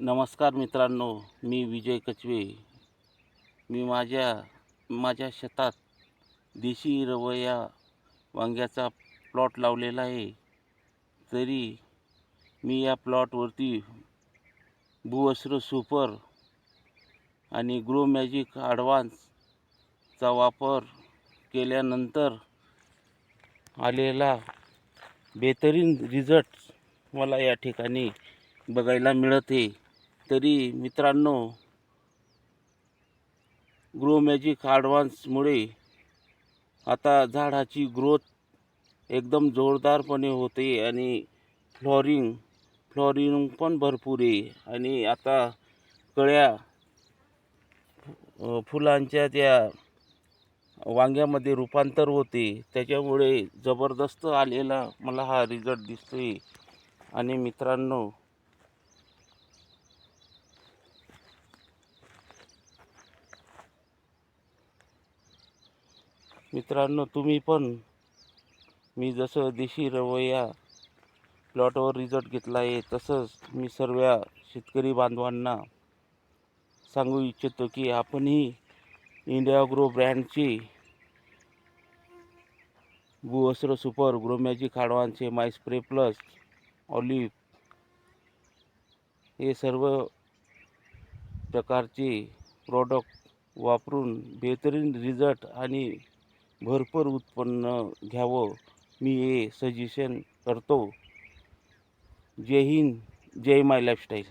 नमस्कार मित्रांनो मी विजय कचवे. मी माझ्या माझ्या शेतात देशी रवया वांग्याचा प्लॉट लावलेला आहे. तरी मी या प्लॉटवरती भूवस्त्र सुपर आणि ग्रो मॅजिक ॲडव्हान्सचा वापर केल्यानंतर आलेला बेहतरीन रिझल्ट मला या ठिकाणी बघायला मिळत आहे. तरी मित्रांनो ग्रो मॅजिक ॲडव्हान्समुळे आता झाडाची ग्रोथ एकदम जोरदारपणे होते आणि फ्लॉरिंग फ्लॉरिंग पण भरपूर आहे. आणि आता कळ्या फुलांच्या त्या वांग्यामध्ये रूपांतर होते. त्याच्यामुळे जबरदस्त आलेला मला हा रिझल्ट दिसतो आहे आणि मित्रांनो मित्रांनो तुम्ही पण मी जसं देशी रवया प्लॉटवर रिझल्ट घेतला आहे तसंच मी सर्व शेतकरी बांधवांना सांगू इच्छितो की आपणही इंडिया ग्रो ब्रँडची भूअस्त्र सुपर ग्रोमॅजिक खाडवांचे माय स्प्रे प्लस ऑलिव्ह हे सर्व प्रकारचे प्रॉडक्ट वापरून बेहतरीन रिझल्ट आणि भरपूर उत्पन्न घ्यावं. मी हे सजेशन करतो. जय हिंद जय माय लाईफस्टाईल